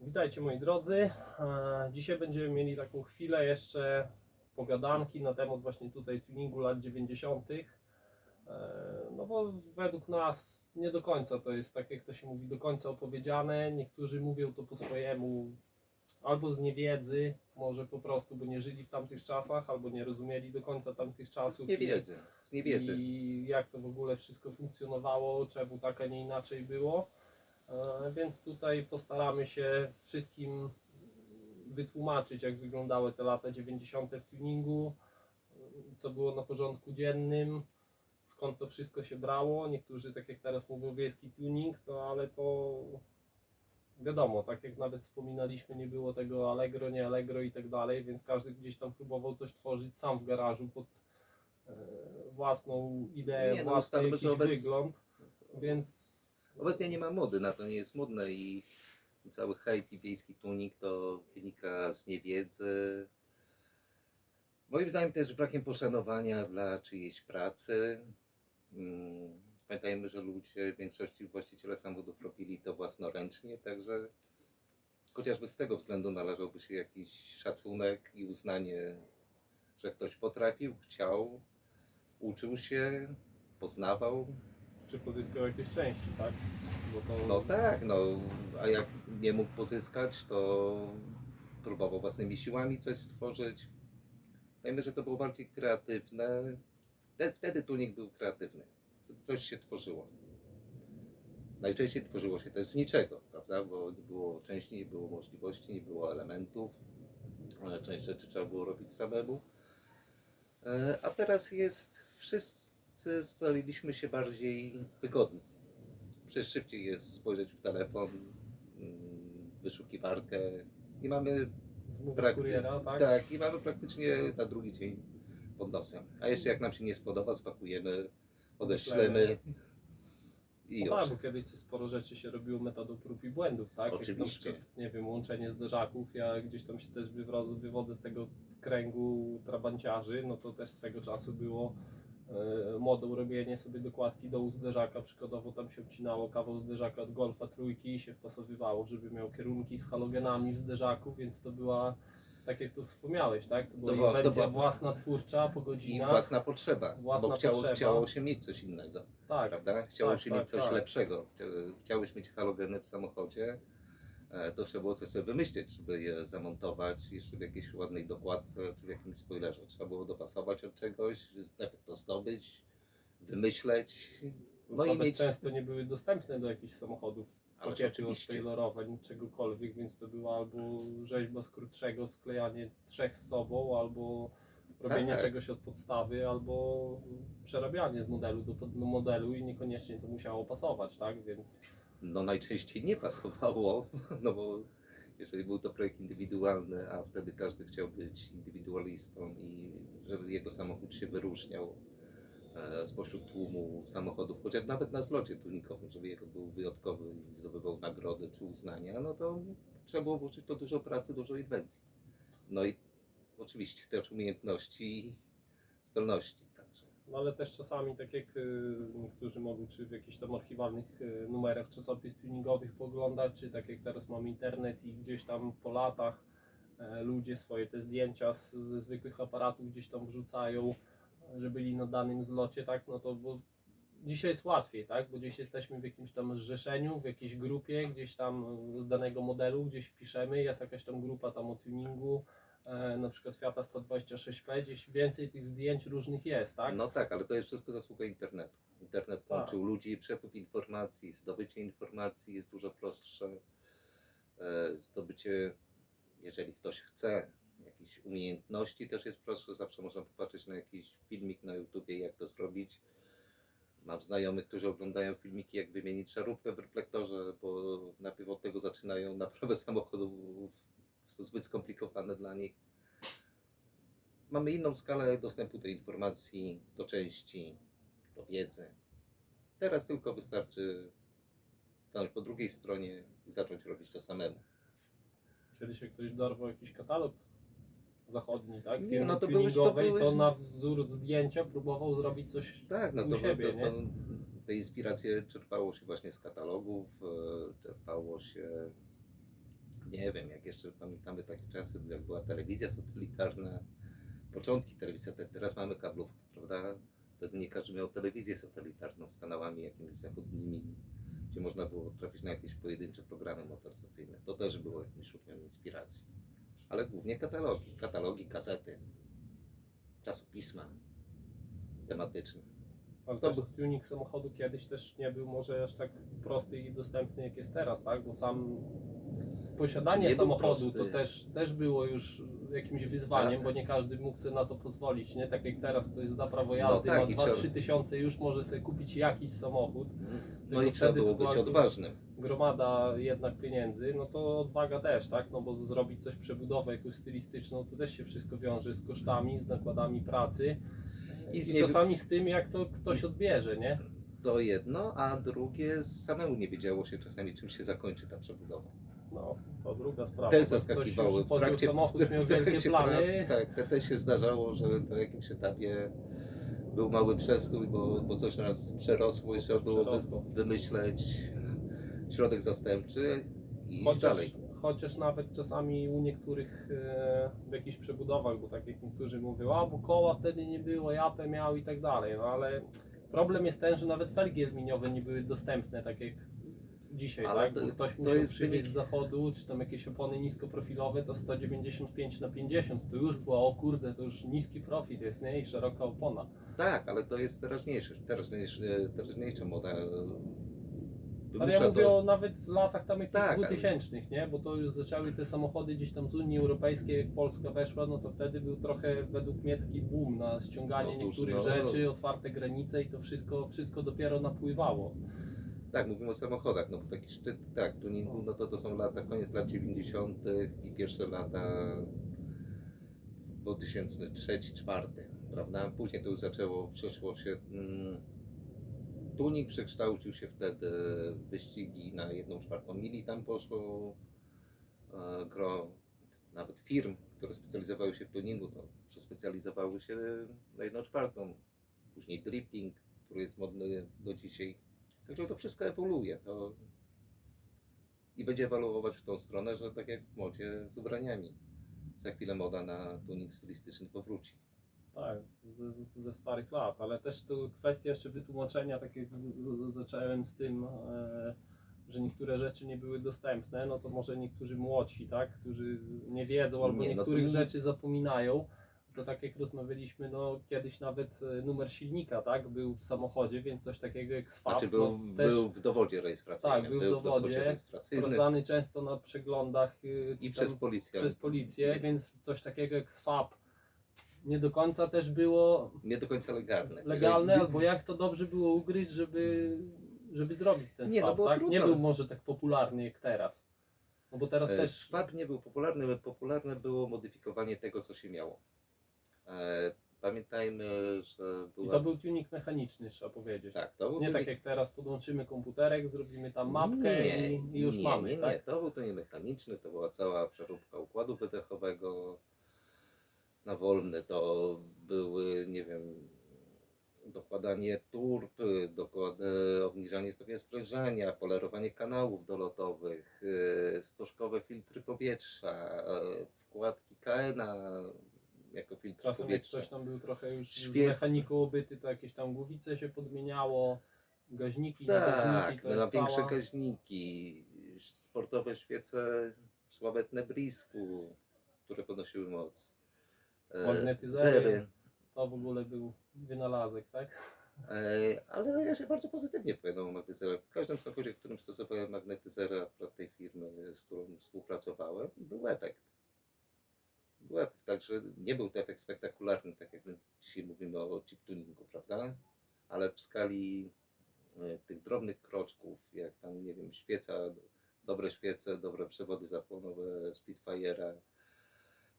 Witajcie moi drodzy. Dzisiaj będziemy mieli taką chwilę jeszcze pogadanki na temat właśnie tutaj tuningu lat 90. E, No bo według nas nie do końca to jest tak jak to się mówi, do końca opowiedziane. Niektórzy mówią to po swojemu albo z niewiedzy, może po prostu, bo nie żyli w tamtych czasach, albo nie rozumieli do końca tamtych Z czasów. niewiedzy. Z niewiedzy. I jak to w ogóle wszystko funkcjonowało, czemu tak, a nie inaczej było. E, Więc tutaj postaramy się wszystkim wytłumaczyć, jak wyglądały te lata 90. w tuningu, co było na porządku dziennym, skąd to wszystko się brało. Niektórzy, tak jak teraz mówią, wiejski tuning, to ale to wiadomo, tak jak nawet wspominaliśmy, nie było tego Allegro, nie Allegro i tak dalej, więc każdy gdzieś tam próbował coś tworzyć sam w garażu pod e, własną ideę, Nie, no, własny ustalmy, jakiś obec- wygląd, więc Obecnie nie ma mody na to, nie jest modne i cały hejt i wiejski tuning to wynika z niewiedzy. Moim zdaniem też brakiem poszanowania dla czyjejś pracy. Mm, Pamiętajmy, że ludzie, w większości właściciele samochodów robili to własnoręcznie, także chociażby z tego względu należałby się jakiś szacunek i uznanie, że ktoś potrafił, chciał, uczył się, poznawał, czy pozyskał jakieś części, tak? To No tak, no, a jak nie mógł pozyskać, to próbował własnymi siłami coś stworzyć. Dajmy, że to było bardziej kreatywne. Wtedy, tuning był kreatywny. Co- Coś się tworzyło. Najczęściej tworzyło się też z niczego, prawda? Bo nie było części, nie było możliwości, nie było elementów. Część rzeczy trzeba było robić samemu. E, A teraz jest, wszyscy staliśmy się bardziej wygodni. Przecież szybciej jest spojrzeć w telefon, mm, wyszukiwarkę i mamy zmówisz prak- kuriera, tak? tak, i mamy praktycznie na drugi dzień pod nosem. A jeszcze jak nam się nie spodoba, spakujemy, odeślemy i No tak, już. bo kiedyś to sporo rzeczy się robiło metodą prób i błędów, tak? Jak na Oczywiście. przykład, nie wiem, łączenie zderzaków, ja gdzieś tam się też wywro- wywodzę z tego kręgu trabanciarzy, no to też swego czasu było modą robienie sobie dokładki do zderzaka, przykładowo tam się obcinało kawał zderzaka od Golfa trójki i się wpasowywało, żeby miał kierunki z halogenami w zderzaku, więc to była, tak jak tu wspomniałeś, tak? To była To była- to inwencja była- własna, twórcza, po I godzinach. własna potrzeba, Własna bo chciało, potrzeba. chciało się mieć coś innego, tak, prawda? Chciało tak, się tak, mieć coś tak. lepszego. Chcia- Chciałeś mieć halogeny w samochodzie, e, to trzeba było coś sobie wymyślić, żeby je zamontować jeszcze w jakiejś ładnej dokładce, czy w jakimś spoilerze. Trzeba było dopasować od czegoś, najpierw to zdobyć, wymyśleć, no i Nawet mieć... często nie były dostępne do jakichś samochodów pakiety oczywiście. odtailorowań, czegokolwiek, więc to była albo rzeźba z krótszego, sklejanie trzech z sobą, albo robienie Tak. czegoś od podstawy, albo przerabianie z modelu do, do modelu i niekoniecznie to musiało pasować, tak? Więc no najczęściej nie pasowało, no bo jeżeli był to projekt indywidualny, a wtedy każdy chciał być indywidualistą i żeby jego samochód się wyróżniał e, spośród tłumu samochodów, chociaż nawet na zlocie tunikowym, żeby jego był wyjątkowy i zdobywał nagrody czy uznania, no to trzeba było włożyć to dużo pracy, dużo inwencji. No i oczywiście też umiejętności i zdolności. No ale też czasami, tak jak y, niektórzy mogą, czy w jakichś tam archiwalnych y, numerach czasopis tuningowych poglądać, czy tak jak teraz mamy internet i gdzieś tam po latach e, ludzie swoje te zdjęcia z, ze zwykłych aparatów gdzieś tam wrzucają, e, że byli na danym zlocie, tak, no to bo dzisiaj jest łatwiej, tak, bo gdzieś jesteśmy w jakimś tam zrzeszeniu, w jakiejś grupie, gdzieś tam z danego modelu, gdzieś wpiszemy, jest jakaś tam grupa tam o tuningu, e, na przykład Fiata 126P, gdzieś więcej tych zdjęć różnych jest, tak? No tak, ale to jest wszystko zasługa internetu. Internet Tak. połączył ludzi, przepływ informacji, zdobycie informacji jest dużo prostsze. E, Zdobycie, jeżeli ktoś chce, jakichś umiejętności też jest prostsze. Zawsze można popatrzeć na jakiś filmik na YouTubie, jak to zrobić. Mam znajomych, którzy oglądają filmiki, jak wymienić szarówkę w reflektorze, bo najpierw od tego zaczynają naprawę samochodów. To zbyt skomplikowane dla nich mamy inną skalę dostępu do informacji, do części, do wiedzy. Teraz tylko wystarczy stanąć po drugiej stronie i zacząć robić to samemu. Kiedyś się ktoś dorwał jakiś katalog zachodni, tak? Firmy no to były- to tuningowej, to, na wzór zdjęcia próbował zrobić coś Tak, no u to, siebie, to, nie? to, te inspiracje czerpało się właśnie z katalogów, e, czerpało się Nie wiem, jak jeszcze pamiętamy takie czasy, jak była telewizja satelitarna, początki telewizji, te- teraz mamy kablówkę, prawda? Wtedy nie każdy miał telewizję satelitarną z kanałami jakimiś zachodnimi, gdzie można było trafić na jakieś pojedyncze programy motoryzacyjne. To też było jakimś źródłem inspiracji. Ale głównie katalogi, katalogi, kasety, czasopisma tematyczne. Ale To też by- tuning samochodu kiedyś też nie był może aż tak prosty i dostępny jak jest teraz, tak? Bo sam posiadanie samochodu to też, też było już jakimś wyzwaniem, Tak. bo nie każdy mógł sobie na to pozwolić, nie? Tak jak teraz ktoś zda prawo jazdy, tak, ma i 2-3 trzeba- tysiące już może sobie kupić jakiś samochód, No Tylko i trzeba wtedy było być odważnym. gromada jednak pieniędzy, no to odwaga też, tak? No bo zrobić coś przebudowę jakąś stylistyczną, to też się wszystko wiąże z kosztami, z nakładami pracy I i, czasami z tym, jak to ktoś odbierze, nie? To jedno, a drugie samemu nie wiedziało się czasami czym się zakończy ta przebudowa. No, to druga sprawa. Zaskakiwało. już W trakcie, samochód, miał wielkie plany. prac, tak, też się zdarzało, że na jakimś etapie był mały przestój, bo, bo coś nas przerosło i trzeba było przerosło. wymyśleć środek zastępczy i Chociaż, dalej. chociaż nawet czasami u niektórych e, w jakichś przebudowach, bo tak jak niektórzy mówią, a bo koła wtedy nie było, japę miał i tak dalej, no ale problem jest ten, że nawet felgi aluminiowe nie były dostępne, tak jak dzisiaj, Ale tak? to- Bo ktoś to musiał jest przywieźć wynik- z zachodu, czy tam jakieś opony niskoprofilowe, to 195 na 50, to już było, o kurde, to już niski profil jest, nie? I szeroka opona. Tak, ale to jest teraźniejsze, teraźniejsze, teraźniejsza moda. Ale ja Wymusza mówię to- o nawet latach tam jakichś Tak, ale- 2000, nie? Bo to już zaczęły te samochody gdzieś tam z Unii Europejskiej, jak Polska weszła, no to wtedy był trochę według mnie taki boom na ściąganie No, niektórych no. rzeczy, otwarte granice i to wszystko, wszystko dopiero napływało. Tak, mówimy o samochodach, no bo taki szczyt, tak, tuningu, no to to są lata, koniec lat 90. i pierwsze lata 2003-2004, prawda? Później to już zaczęło, przeszło się, mm, tuning przekształcił się wtedy, wyścigi na jedną czwartą mili tam poszło, e, gro nawet firm, które specjalizowały się w tuningu, to przespecjalizowały się na jedną czwartą. Później drifting, który jest modny do dzisiaj. Także to wszystko ewoluuje. To... I będzie ewoluować w tą stronę, że tak jak w modzie z ubraniami. Za chwilę moda na tuning stylistyczny powróci. Tak, z, z, ze starych lat, ale też tu kwestia jeszcze wytłumaczenia, tak jak zacząłem z tym, e, że niektóre rzeczy nie były dostępne, no to może niektórzy młodsi, tak, którzy nie wiedzą albo Nie, no niektórych nie- rzeczy zapominają, to tak jak rozmawialiśmy, no kiedyś nawet e, numer silnika, tak, był w samochodzie, więc coś takiego jak Znaczy był, no, też był w dowodzie rejestracyjnym. Tak, był w dowodzie, rejestracyjnym sprawdzany często na przeglądach czy i przez policję. przez policję, więc coś takiego jak SFAP nie do końca też było Nie do końca legalne. legalne, albo jak to dobrze było ugryźć, żeby, żeby zrobić ten Nie, no swap, tak? trudno. Nie był może tak popularny jak teraz. No bo teraz E, też Szwab nie był popularny, ale popularne było modyfikowanie tego, co się miało. E, Pamiętajmy, że i była... to był tuning mechaniczny, trzeba powiedzieć. Tak, to był Nie tak tuning- jak teraz podłączymy komputerek, zrobimy tam mapkę Nie, i, i już nie, mamy, nie, nie. tak? To był tuning mechaniczny, to była cała przeróbka układu wydechowego na wolny. To były, nie wiem, dokładanie turb, dokład, e, obniżanie stopnia sprężania, polerowanie kanałów dolotowych, e, stożkowe filtry powietrza, e, wkładki KN-a jako filtr Czasem jak powietrza. ktoś tam był trochę już z Świetnie. mechaniką obyty, to jakieś tam głowice się podmieniało, gaźniki, Tak, gaźniki, to na jest większe cała... gaźniki, sportowe świece sławetne blisku, które podnosiły moc. E, Magnetyzery. zery. To w ogóle był wynalazek, tak? E, ale ja się bardzo pozytywnie powiadam o magnetyzerach. W każdym samochodzie, w którym stosowałem magnetyzera tej firmy, z którą współpracowałem, był efekt. Był efekt, także nie był to efekt spektakularny, tak jak dzisiaj mówimy o chip tuningu, prawda? Ale w skali e, tych drobnych kroczków, jak tam, nie wiem, świeca, dobre świece, dobre przewody zapłonowe Spitfire'a,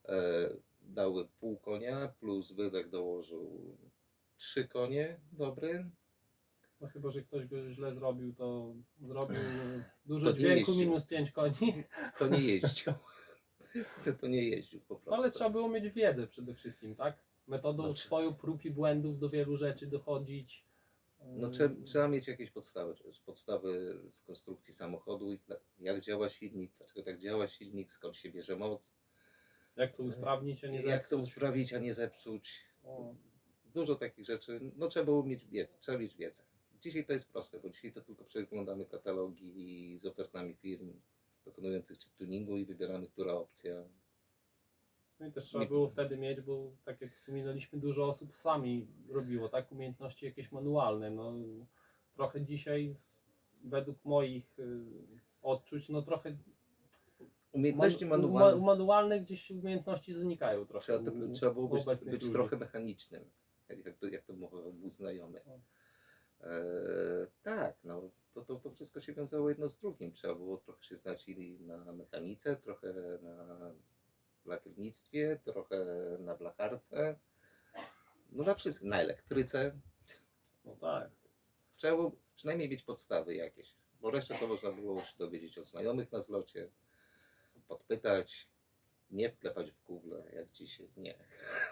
e, dały pół konia, plus wydech dołożył trzy konie, dobry. No chyba, że ktoś go źle zrobił, to zrobił dużo To dźwięku, minus 5 koni. To nie jeździł. to nie jeździł po prostu. Ale trzeba było mieć wiedzę przede wszystkim, tak? Metodą Znaczy- swoją prób i błędów do wielu rzeczy dochodzić. No, trzeba, trzeba mieć jakieś podstawy, podstawy z konstrukcji samochodu, jak działa silnik, dlaczego tak działa silnik, skąd się bierze moc, Jak to usprawnić, a nie jak to zepsuć. usprawić, a nie zepsuć. O, Dużo takich rzeczy, no trzeba było mieć wiedzę, trzeba mieć wiedzę. Dzisiaj to jest proste, bo dzisiaj to tylko przeglądamy katalogi z ofertami firm dokonujących chip tuningu i wybieramy, która opcja. No i też trzeba było wtedy mieć, bo tak jak wspominaliśmy, dużo osób sami robiło, tak? Umiejętności jakieś manualne. No, trochę dzisiaj, z- według moich y, odczuć, no trochę Umiejętności manu- manualne. ma- manualne gdzieś umiejętności znikają trochę. Trzeba, u- to, trzeba było u być, być ludzi. trochę mechanicznym, jak, jak, to, jak to mówił był znajomy. E, tak, no to, to, to wszystko się wiązało jedno z drugim. Trzeba było trochę się znać na mechanice, trochę na lakiernictwie, trochę na blacharce, no na wszystkim, na elektryce. No tak. Trzeba było przynajmniej mieć podstawy jakieś, bo resztę to można było się dowiedzieć od znajomych na zlocie, podpytać, nie wklepać w Google, jak dzisiaj, nie.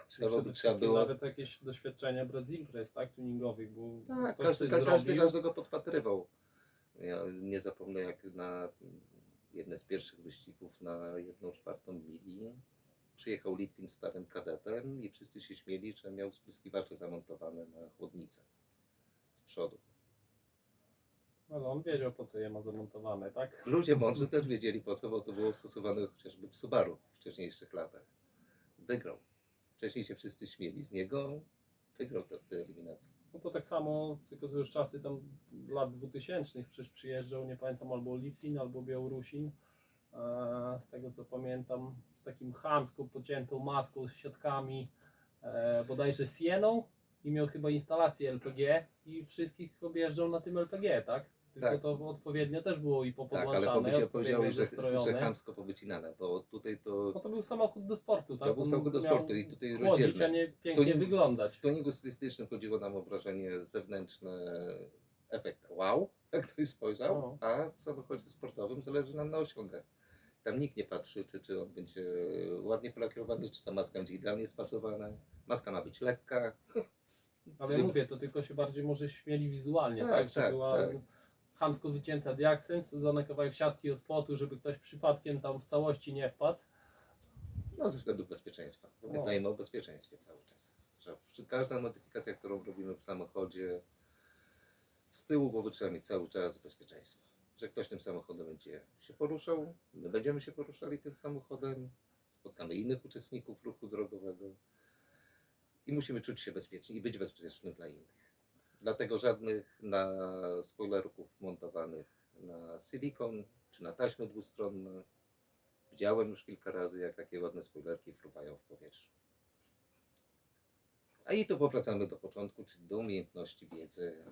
Trzeba, Przede by, trzeba było nawet jakieś doświadczenia brać z imprez, tak? Tuningowych, bo Tak, każdy, ka- każdy każdego podpatrywał. Ja nie zapomnę jak na jedne z pierwszych wyścigów na jedną czwartą mili przyjechał Litwin starym kadetem i wszyscy się śmieli, że miał spryskiwacze zamontowane na chłodnicę z przodu. No, on wiedział po co je ma zamontowane, tak? Ludzie mądrzy też wiedzieli po co, bo to było stosowane chociażby w Subaru w wcześniejszych latach. Wygrał. Wcześniej się wszyscy śmieli z niego, wygrał tę eliminację. No to tak samo, tylko to już czasy tam lat 2000 przecież przyjeżdżał, nie pamiętam, albo Litwin, albo Białorusin. E, z tego co pamiętam, z takim chamską, pociętą maską, z siatkami, e, bodajże Sieną i miał chyba instalację LPG i wszystkich objeżdżał na tym LPG, tak? Tylko Tak. to odpowiednio też było i Tak, ale popodłączane, powiedział, odpowiednio powiedziałeś, że, że chamsko powycinane, bo tutaj to No to był samochód do sportu, tak? To był samochód do sportu i tutaj chłodzić, rozdzielmy. a nie pięknie tuningu- wyglądać. W tuningu stylistycznym chodziło nam o wrażenie zewnętrzne, efekt wow, jak ktoś spojrzał, No. a w samochodzie sportowym zależy nam na osiągach. Tam nikt nie patrzy, czy, czy on będzie ładnie polakierowany, czy ta maska będzie idealnie spasowana. Maska ma być lekka. Ale ja mówię, to tylko się bardziej może śmieli wizualnie, Tak, tak? Że tak, była tak. Chamsko wycięta diaksem, sadzony kawałek siatki od płotu, żeby ktoś przypadkiem tam w całości nie wpadł. No, ze względu bezpieczeństwa. No. Pamiętajmy o bezpieczeństwie cały czas. Że przy- każda modyfikacja, którą robimy w samochodzie, z tyłu głowy trzeba mieć cały czas bezpieczeństwo. Że ktoś tym samochodem będzie się poruszał, my będziemy się poruszali tym samochodem, spotkamy innych uczestników ruchu drogowego i musimy czuć się bezpiecznie i być bezpiecznym dla innych. Dlatego żadnych na spoilerków montowanych na silikon czy na taśmy dwustronne Widziałem już kilka razy, jak takie ładne spoilerki fruwają w powietrzu. A i tu powracamy do początku, czyli do umiejętności, wiedzy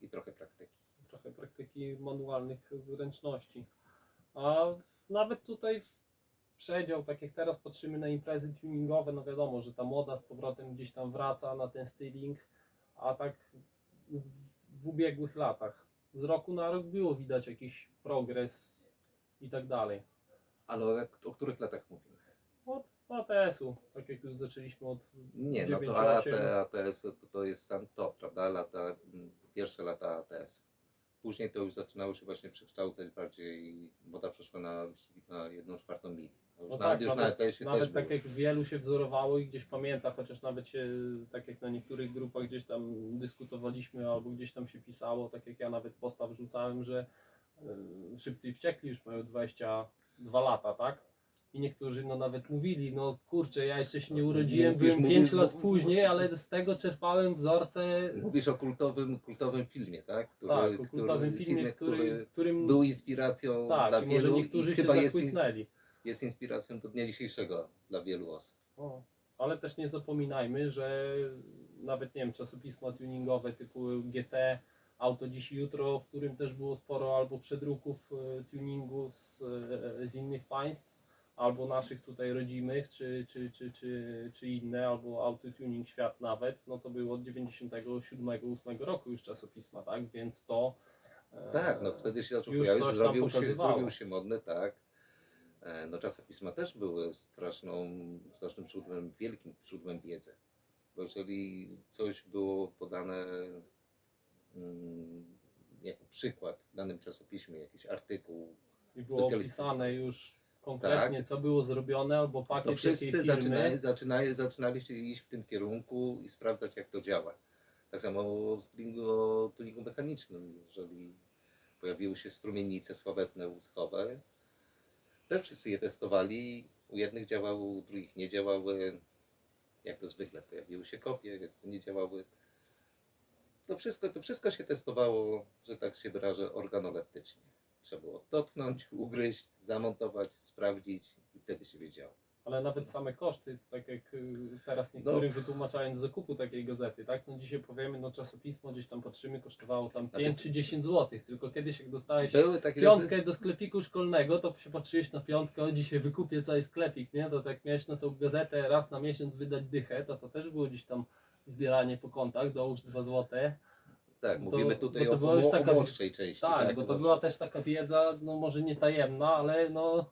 i trochę praktyki. Trochę praktyki manualnych zręczności. A nawet tutaj przedział, tak jak teraz patrzymy na imprezy tuningowe, no wiadomo, że ta moda z powrotem gdzieś tam wraca na ten styling, a tak w, ubiegłych latach, z roku na rok było widać jakiś progres i tak dalej. Ale o, o których latach mówimy? Od ATS-u, tak jak już zaczęliśmy od Nie, no 9, to 8. AT, ATS to, to jest sam top, prawda? Lata, mm, pierwsze lata ATS. Później to już zaczynało się właśnie przekształcać bardziej, moda przeszła na, na jedną czwartą mili. Już No nawet, tak, już nawet, ATS-ie nawet też tak jak wielu się wzorowało i gdzieś pamięta, chociaż nawet się, tak jak na niektórych grupach gdzieś tam dyskutowaliśmy albo gdzieś tam się pisało, tak jak ja nawet posta wrzucałem, że y, szybcy i wściekli już mają 22 lata, tak? I niektórzy no nawet mówili, no kurczę, ja jeszcze się nie No, urodziłem, mówisz, byłem mówisz, 5 lat później, ale z tego czerpałem wzorce Mówisz o kultowym, kultowym filmie, tak? Który, tak, o kultowym filmie, który, którym był inspiracją tak, dla i może wielu niektórzy i się chyba jest, zakłysnęli. Jest inspiracją do dnia dzisiejszego dla wielu osób. O, ale też nie zapominajmy, że nawet nie wiem, czasopisma tuningowe typu GT, Auto Dziś i Jutro, w którym też było sporo albo przedruków e, tuningu z, e, z innych państw, albo naszych tutaj rodzimych, czy, czy, czy, czy, czy inne, albo Auto Tuning Świat nawet, no to było od 97-8 roku już czasopisma, tak? Więc to e, Tak, no wtedy się zaczął tam zrobił się, zrobił się modny, tak. E, No czasopisma też były straszną, strasznym źródłem, wielkim źródłem wiedzy. Bo jeżeli coś było podane mm, jako przykład w danym czasopiśmie jakiś artykuł, I było opisane już konkretnie, co było zrobione, albo pakiet to wszyscy jakiej firmy. zaczynają, zaczynali się iść w tym kierunku i sprawdzać, jak to działa. Tak samo z tuningu, o tuningu mechanicznym, jeżeli pojawiły się strumienice sławetne łuskowe, też wszyscy je testowali. U jednych działały, u drugich nie działały. Jak to zwykle, pojawiły się kopie, nie działały. To wszystko, to wszystko się testowało, że tak się wyrażę, organoleptycznie. Trzeba było dotknąć, ugryźć, zamontować, sprawdzić i wtedy się wiedziało. Ale nawet same koszty, tak jak y, teraz No. niektórym wytłumaczając zakupu takiej gazety, tak? No dzisiaj powiemy, no czasopismo gdzieś tam patrzymy, kosztowało tam Znaczy- 5 czy 10 zł, tylko kiedyś jak dostałeś piątkę do sklepiku szkolnego, to się patrzyłeś na piątkę, o dzisiaj wykupię cały sklepik, nie? To tak miałeś na tą gazetę raz na miesiąc wydać dychę, to to też było gdzieś tam zbieranie po kontach, dołóż 2 złote. Tak, to- mówimy tutaj o, była taka- o młodszej części. Tak, bo to była też taka wiedza, no może nie tajemna, ale no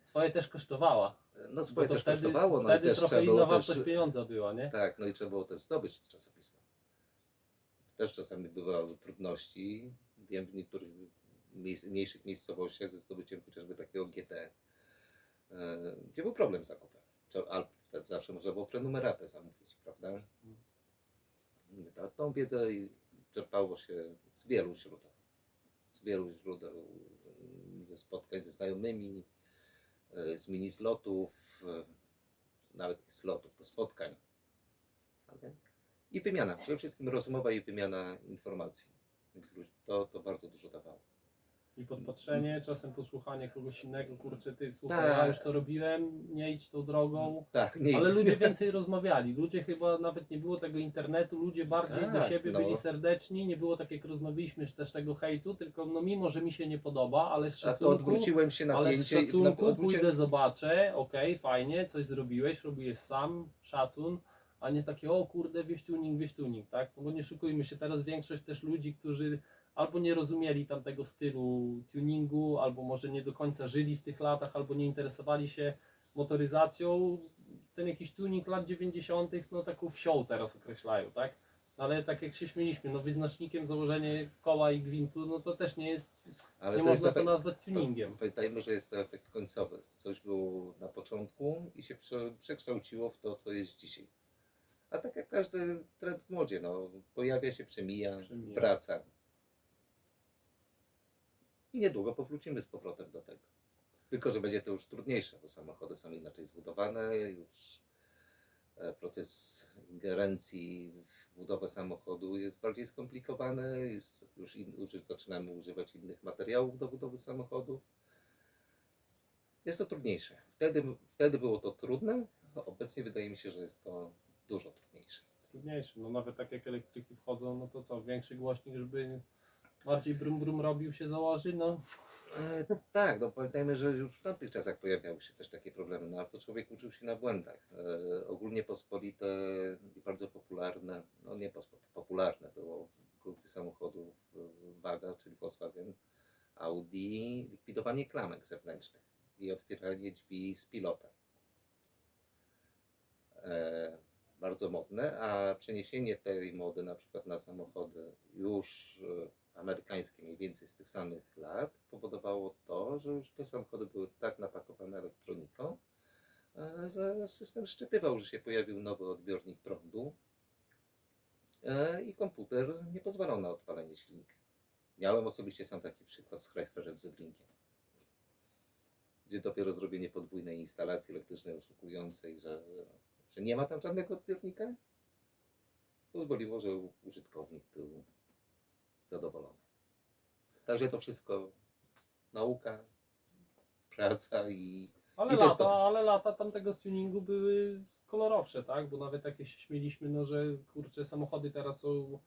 swoje też kosztowała. No Bo swoje to też wtedy, kosztowało, no i wtedy też trochę trzeba inna było wartość też, pieniądza była, nie? Tak, no i trzeba było też zdobyć czasopismo. Też czasami bywały trudności. Wiem w niektórych miejsc, mniejszych miejscowościach ze zdobyciem chociażby takiego GT, e, gdzie był problem z zakupem. Wtedy zawsze można było prenumeratę zamówić, prawda? Ta, tą wiedzę czerpało się z wielu źródeł. Z wielu źródeł, mm, ze spotkań ze znajomymi, z mini zlotów, e, nawet nie slotów, to spotkań. I wymiana, przede wszystkim rozmowa i wymiana informacji. Więc to, to bardzo dużo dawało. I podpatrzenie, czasem posłuchanie kogoś innego, kurczę, ty słuchaj, Tak. ja już to robiłem, nie idź tą drogą. Tak, nie, Ale ludzie więcej rozmawiali. Ludzie chyba nawet nie było tego internetu, ludzie bardziej do Tak, siebie no. byli serdeczni, nie było tak jak rozmawialiśmy że też tego hejtu, tylko no mimo, że mi się nie podoba, ale z a to szacunku, odwróciłem się ale z napięcie. i- szacunku odwróciłem- pójdę, zobaczę, okej, fajnie, coś zrobiłeś, robiłeś sam, szacun, a nie takie, o kurde, wieś tuning, wieś tuning, tak? No bo nie szukujmy się, teraz większość też ludzi, którzy albo nie rozumieli tamtego stylu tuningu, albo może nie do końca żyli w tych latach, albo nie interesowali się motoryzacją, ten jakiś tuning lat 90., no taką wsią teraz określają, tak? Ale tak jak się śmieliśmy, no wyznacznikiem założenie koła i gwintu, no to też nie jest, Ale nie to jest można to efekt, nazwać tuningiem. Pamiętajmy, że jest to efekt końcowy. Coś było na początku i się prze, przekształciło w to, co jest dzisiaj. A tak jak każdy trend w modzie, no, pojawia się, przemija, Przemija. wraca. I niedługo powrócimy z powrotem do tego. Tylko, że będzie to już trudniejsze, bo samochody są inaczej zbudowane, już e, proces ingerencji w budowę samochodu jest bardziej skomplikowany, jest, już, in, już zaczynamy używać innych materiałów do budowy samochodu. Jest to trudniejsze. Wtedy, wtedy było to trudne, obecnie wydaje mi się, że jest to dużo trudniejsze. Trudniejsze, no nawet tak jak elektryki wchodzą, no to co, większy głośnik, żeby bardziej brum brum robił się założy, no E, tak, no pamiętajmy, że już w tamtych czasach pojawiały się też takie problemy, no ale to człowiek uczył się na błędach. E, ogólnie pospolite i bardzo popularne, no nie pospolite, popularne było w grupie samochodów e, Waga, czyli Volkswagen, Audi, likwidowanie klamek zewnętrznych i otwieranie drzwi z pilota. E, bardzo modne, a przeniesienie tej mody na przykład na samochody już amerykańskie mniej więcej z tych samych lat powodowało to, że już te samochody były tak napakowane elektroniką, e, że system szczytywał, że się pojawił nowy odbiornik prądu e, i komputer nie pozwalał na odpalenie silnika. Miałem osobiście sam taki przykład z Chryslerem Zebrinkiem, gdzie dopiero zrobienie podwójnej instalacji elektrycznej oszukującej, że, że nie ma tam żadnego odbiornika, pozwoliło, że użytkownik był zadowolony. Także to wszystko nauka, praca i Ale I lata, ale lata tamtego tuningu były kolorowsze, tak? Bo nawet takie się śmieliśmy, no że kurczę, samochody teraz są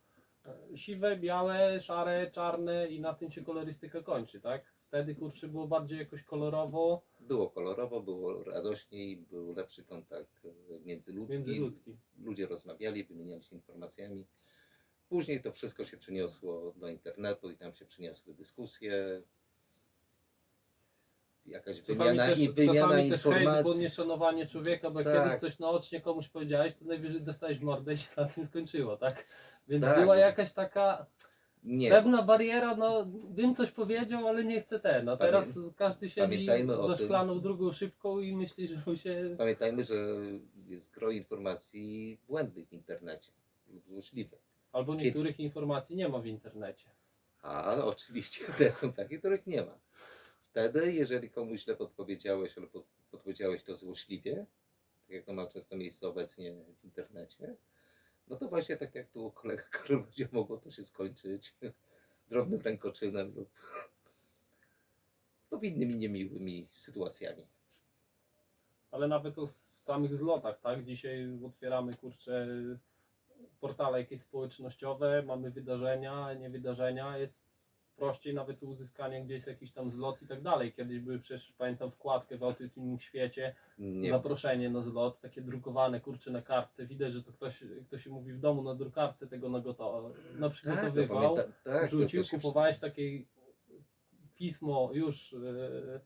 e, siwe, białe, szare, czarne i na tym się kolorystyka kończy, tak? Wtedy kurczę było bardziej jakoś kolorowo, było kolorowo, było radośniej, był lepszy kontakt e, międzyludzki. międzyludzki. Ludzie rozmawiali, wymieniali się informacjami. Później to wszystko się przeniosło do internetu i tam się przeniosły dyskusje. Jakaś Czasami wymiana, też, i wymiana czasami też hejt, informacji. nieszanowanie człowieka, bo Tak. kiedyś coś naocznie komuś powiedziałeś, to najwyżej dostałeś mordę i się na tym skończyło, tak? Więc Tak. była jakaś taka, Nie, Pewna bariera, no bym coś powiedział, ale nie chcę ten. A teraz każdy siedzi za tym. szklaną drugą szybką i myśli, że mu się... pamiętajmy, że jest gro informacji błędnych w internecie lub złośliwych. Albo niektórych informacji nie ma w internecie. A oczywiście te są takie, których nie ma. Wtedy, jeżeli komuś źle podpowiedziałeś albo pod- podpowiedziałeś to złośliwie, tak jak to ma często miejsce obecnie w internecie, no to właśnie tak jak tu kolega Karol mogło to się skończyć drobnym rękoczynem lub, lub innymi niemiłymi sytuacjami. Ale nawet o samych zlotach, tak? Dzisiaj otwieramy, kurczę, portale jakieś społecznościowe, mamy wydarzenia, nie wydarzenia, jest prościej nawet uzyskanie gdzieś jakiś tam zlot i tak dalej. Kiedyś były przecież, pamiętam, wkładkę w Autotuning świecie, Nie, zaproszenie na zlot, takie drukowane, kurczę, na kartce. Widać, że to ktoś, kto się mówi w domu na drukarce tego nagotował, tak, to naprzygotowywał, pamięta- tak, rzucił, kupowałeś takie pismo już e,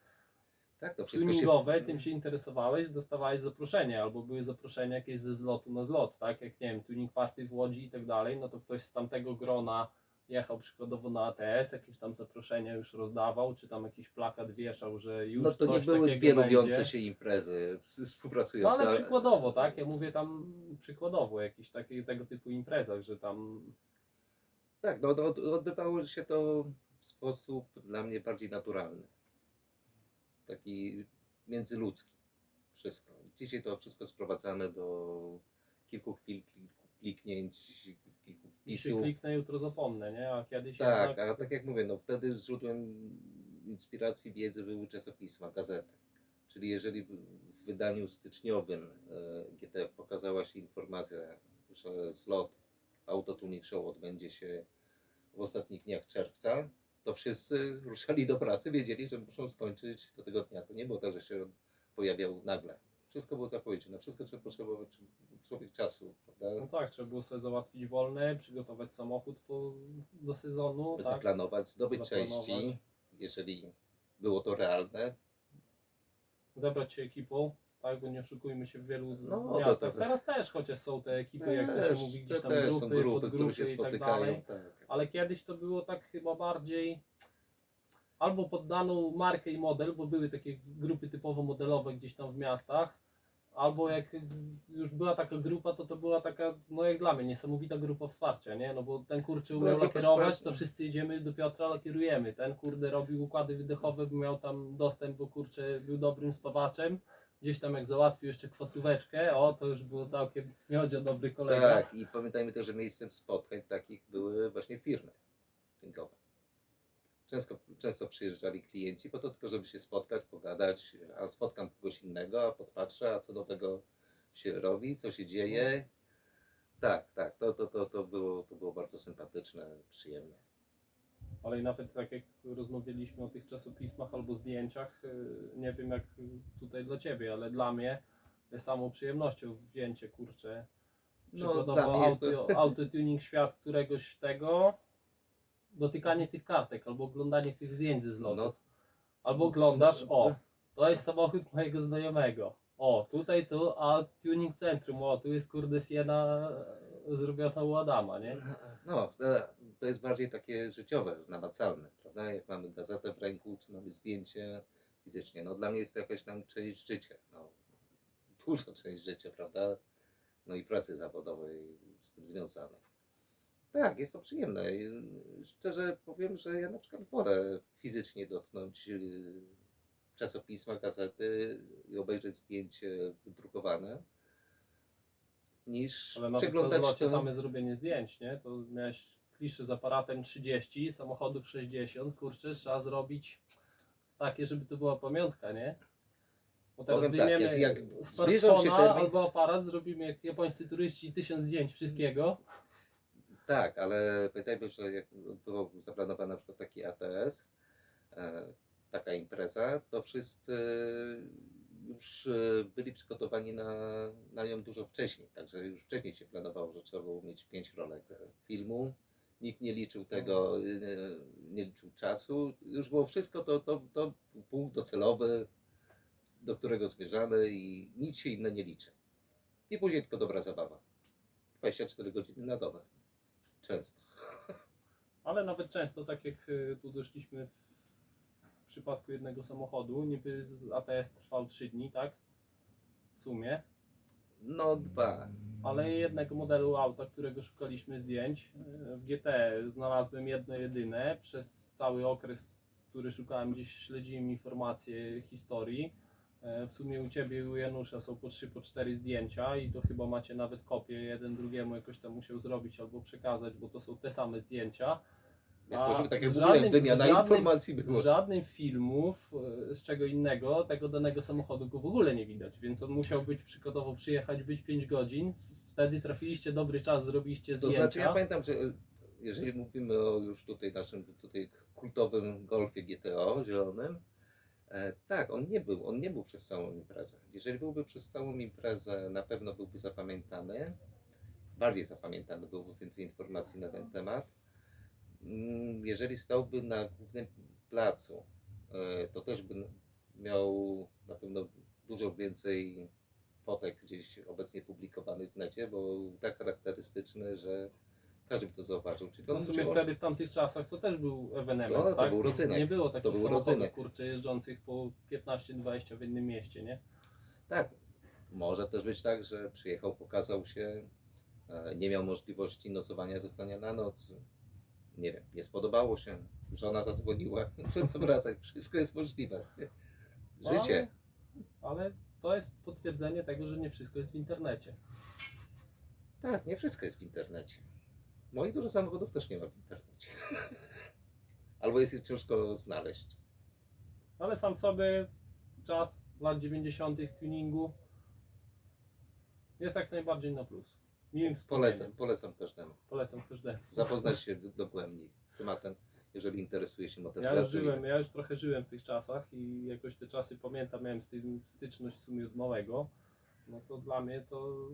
Tak, to wszystko się, filmingowe, tym się interesowałeś, dostawałeś zaproszenie, albo były zaproszenia jakieś ze zlotu na zlot, tak? Jak nie wiem, tuning party w Łodzi i tak dalej, no to ktoś z tamtego grona jechał przykładowo na ATS, jakieś tam zaproszenia już rozdawał, czy tam jakiś plakat wieszał, że już No to nie coś były takiego dwie będzie. lubiące się imprezy No współpracujące. ale przykładowo, tak? Ja mówię tam przykładowo, jakiś taki, tego typu imprezach, że tam Tak, no, no, od- odbywało się to w sposób dla mnie bardziej naturalny. Taki międzyludzki. Wszystko. Dzisiaj to wszystko sprowadzane do kilku chwil, kilku kliknięć, kilku dzisiaj wpisów. kliknę, jutro zapomnę, nie? A kiedyś Tak, jednak... a tak jak mówię, no wtedy źródłem inspiracji wiedzy były czasopisma, gazety. Czyli jeżeli w wydaniu styczniowym e, GT pokazała się informacja, że slot Autotuning Show odbędzie się w ostatnich dniach czerwca, to wszyscy ruszali do pracy, wiedzieli, że muszą skończyć do tego dnia. To nie było tak, że się pojawiał nagle. Wszystko było zapowiedziane, na wszystko trzeba potrzebować człowiek czasu, No prawda? tak, trzeba było sobie załatwić wolne, przygotować samochód po, do sezonu, tak? Zaplanować, zdobyć Zaplanować. części, jeżeli było to realne, zebrać się ekipą, tak, bo nie oszukujmy się w wielu No, miastach. to- to- Teraz też chociaż są te ekipy, jak to się Też, mówi, gdzieś tam też grupy, są grupy, które podgrupy się i tak spotykają. dalej. tak. Ale kiedyś to było tak chyba bardziej albo pod daną markę i model, bo były takie grupy typowo modelowe gdzieś tam w miastach, albo jak już była taka grupa, to to była taka, no jak dla mnie, niesamowita grupa wsparcia, nie? No bo ten kurczę Była umiał grupa lakierować, wsparcia. to wszyscy jedziemy do Piotra, lakierujemy. Ten kurde robił układy wydechowe, bo miał tam dostęp, bo kurczę był dobrym spawaczem. Gdzieś tam jak załatwił jeszcze kwasóweczkę, o to już było całkiem miodzio dobry kolega. Tak, i pamiętajmy też, że miejscem spotkań takich były właśnie firmy rynkowe. Często, często przyjeżdżali klienci po to tylko, żeby się spotkać, pogadać, a spotkam kogoś innego, a podpatrzę, a co nowego się robi, co się dzieje. Tak, tak, to, to, to, to, było, to było bardzo sympatyczne, przyjemne. Ale i nawet tak jak rozmawialiśmy o tych czasopismach albo zdjęciach, yy, nie wiem jak tutaj dla Ciebie, ale dla mnie jest samą przyjemnością wzięcie, kurczę, No, przykładowo jest auto, autotuning świat któregoś tego, dotykanie tych kartek albo oglądanie tych zdjęć ze zlotów. No. Albo oglądasz, o, to jest samochód mojego znajomego. O, tutaj tu, a tuning centrum, o, tu jest kurde Siena zrobiona u Adama, nie? No, e, to jest bardziej takie życiowe, namacalne, prawda? Jak mamy gazetę w ręku, czy mamy zdjęcie fizycznie. No dla mnie jest to jakaś tam część życia. No, duża część życia, prawda? No i pracy zawodowej z tym związanej. Tak, jest to przyjemne. I, Szczerze powiem, że ja na przykład wolę fizycznie dotknąć y, czasopisma, gazety i obejrzeć zdjęcie wydrukowane, niż Ale przeglądać to... same zrobienie zdjęć, nie? To miałeś kliszy z aparatem 30, samochodów 60, kurczę, trzeba zrobić takie, żeby to była pamiątka, nie? Bo teraz Powiem tak, wyjmiemy jak- jak się smartfona termin- albo aparat, zrobimy jak japońscy turyści tysiąc zdjęć wszystkiego. Tak, ale pamiętajmy, że jak było zaplanowane na przykład taki ATS, e, taka impreza, to wszyscy już e, byli przygotowani na, na nią dużo wcześniej. Także już wcześniej się planowało, że trzeba było mieć pięć rolek filmu. Nikt nie liczył tego, e, nie liczył czasu. Już było wszystko to, to, to punkt docelowy, do którego zmierzamy i nic się inne nie liczy. I później tylko dobra zabawa. 24 godziny na dobę. Często. Ale nawet często, tak jak y, tu doszliśmy w przypadku jednego samochodu, niby ATS trwał 3 dni, tak? W sumie. No dwa. Ale jednego modelu auta, którego szukaliśmy zdjęć y, w GT znalazłem jedno jedyne. Przez cały okres, który szukałem, gdzieś śledziłem informacje historii. E, W sumie u Ciebie i u Janusza są po 3, po 4 zdjęcia i to chyba macie nawet kopię, jeden drugiemu jakoś tam musiał zrobić albo przekazać, bo to są te same zdjęcia. Więc A tak z mówiłem, żadnym- wymiana z żadnym- informacji Z była. żadnych filmów, e, z czego innego, tego danego samochodu go w ogóle nie widać, więc on musiał być przykładowo przyjechać, być 5 godzin, wtedy trafiliście dobry czas, zrobiliście To zdjęcia. znaczy ja pamiętam, że e, jeżeli mówimy o już tutaj naszym tutaj kultowym golfie GTO zielonym, e, tak, on nie był, on nie był przez całą imprezę. Jeżeli byłby przez całą imprezę, na pewno byłby zapamiętany. Bardziej zapamiętany, byłoby więcej informacji na ten temat. Mm, Jeżeli stałby na głównym placu, e, to też by miał na pewno dużo więcej fotek gdzieś obecnie publikowanych w necie, bo był tak charakterystyczny, że każdy by to zauważył. Czyli No on w sumie wtedy w tamtych czasach to też był ewenement, To- to tak? był rodzynek. Nie było takich był samochodów, kurczę, jeżdżących po 15-20 w innym mieście, nie? Tak, może też być tak, że przyjechał, pokazał się, e, nie miał możliwości nocowania, zostania na noc. Nie wiem, nie spodobało się, żona zadzwoniła, żeby wracać. Wszystko jest możliwe. Życie. Ale, ale to jest potwierdzenie tego, że nie wszystko jest w internecie. Tak, nie wszystko jest w internecie. Moich dużo samochodów też nie ma w internecie. Albo jest je ciężko znaleźć. Ale sam sobie czas lat 90. tuningu jest jak najbardziej na plus. Wspomnieniem. Polecam, polecam każdemu. Polecam każdemu. Zapoznać się dogłębniej z tematem, jeżeli interesuje się Ja już motoryzacją. żyłem, ja już trochę żyłem w tych czasach i jakoś te czasy pamiętam, miałem z tym styczność w sumie od małego. No to dla mnie to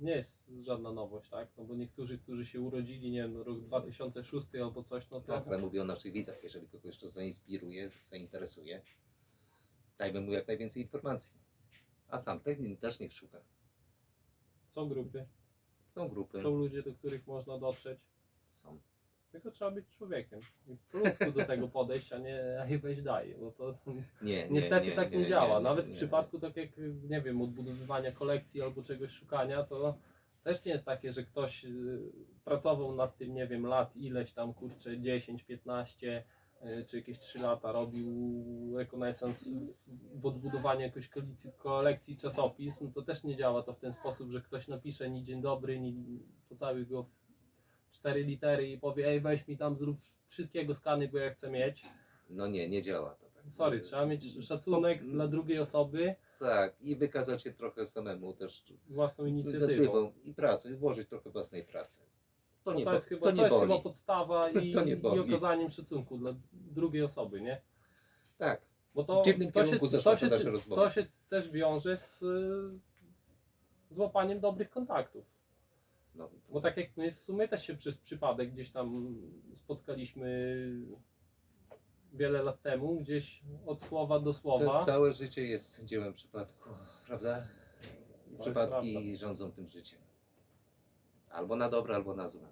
nie jest żadna nowość, tak? No bo niektórzy, którzy się urodzili, nie wiem, rok 2006 albo coś, no to Tak, ale mówię o naszych widzach. Jeżeli kogoś to zainspiruje, zainteresuje, dajmy mu jak najwięcej informacji. A sam też, też niech szuka. są grupy, Są grupy, są ludzie, do których można dotrzeć. są. Tylko trzeba być człowiekiem i po ludzku do tego podejść, a nie a weź daj, bo to Nie, nie, niestety tak nie, działa. nie, Nawet nie, w przypadku tak jak, nie wiem, odbudowywania kolekcji albo czegoś szukania, to też nie jest takie, że ktoś y, pracował nad tym, nie wiem, lat ileś tam, kurczę, 10, 15 y, czy jakieś 3 lata robił rekonesans w- odbudowaniu jakiejś kolekcji, kolekcji czasopism, to też nie działa to w ten sposób, że ktoś napisze ni dzień dobry, ni pocałuj go w cztery litery i powie, ej weź mi tam zrób wszystkiego skany, bo ja chcę mieć. No nie, nie działa to tak. Sorry, trzeba mieć szacunek Po- dla drugiej osoby, Tak, i wykazać się trochę samemu też własną inicjatywą. inicjatywą i pracą, i włożyć trochę własnej pracy. To To, nie, to, bo- jest, chyba, to to nie jest boli. chyba podstawa i, To nie i okazaniem szacunku dla drugiej osoby, nie? Tak, Bo to, W dziwnym to, się, kierunku zeszła to, ta się, nasza rozmowa. to się też wiąże z y, złapaniem dobrych kontaktów. no, Bo tak jak my w sumie też się przez przypadek gdzieś tam spotkaliśmy wiele lat temu, gdzieś od słowa do słowa. Ca- całe życie jest dziełem przypadku, prawda? jest Przypadki prawda. rządzą tym życiem. Albo na dobre, albo na złe.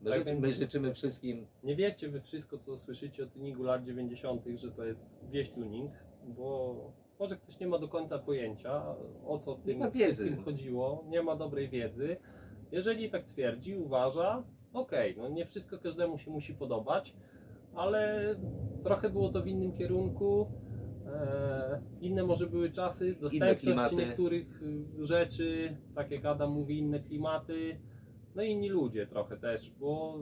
My, Tak ży- więc- my życzymy wszystkim, Nie wierzcie we wszystko, co słyszycie o tuningu lat 90., że to jest wieś tuning, bo może ktoś nie ma do końca pojęcia, o co w tym wszystkim chodziło, nie ma dobrej wiedzy. Jeżeli tak twierdzi, uważa, okej, no nie wszystko każdemu się musi podobać, ale trochę było to w innym kierunku. E, inne może były czasy, dostępność niektórych y, rzeczy, tak jak Adam mówi, inne klimaty, no i inni ludzie trochę też, bo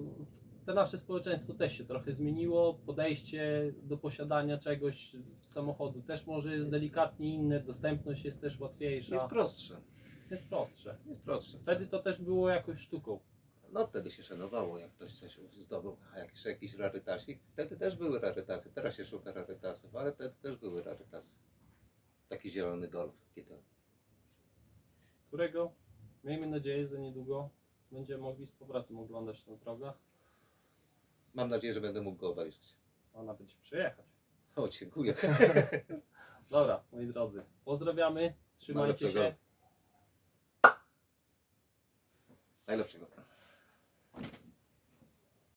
to nasze społeczeństwo też się trochę zmieniło, podejście do posiadania czegoś z samochodu też może jest delikatnie inne, dostępność jest też łatwiejsza, jest prostsze. jest prostsze. Jest prostsze. Wtedy to też było jakoś sztuką. No wtedy się szanowało, jak ktoś coś zdobył, a jak jeszcze jakiś rarytasik, wtedy też były rarytasy. Teraz się szuka rarytasów, ale wtedy też były rarytasy. Taki zielony golf, którego miejmy nadzieję, że niedługo będziemy mogli z powrotem oglądać na drogach, Mam nadzieję, że będę mógł go obejrzeć. a nawet się przejechać. O, dziękuję. Dobra, moi drodzy, pozdrawiamy, trzymajcie Najlepszego. się. Najlepszego.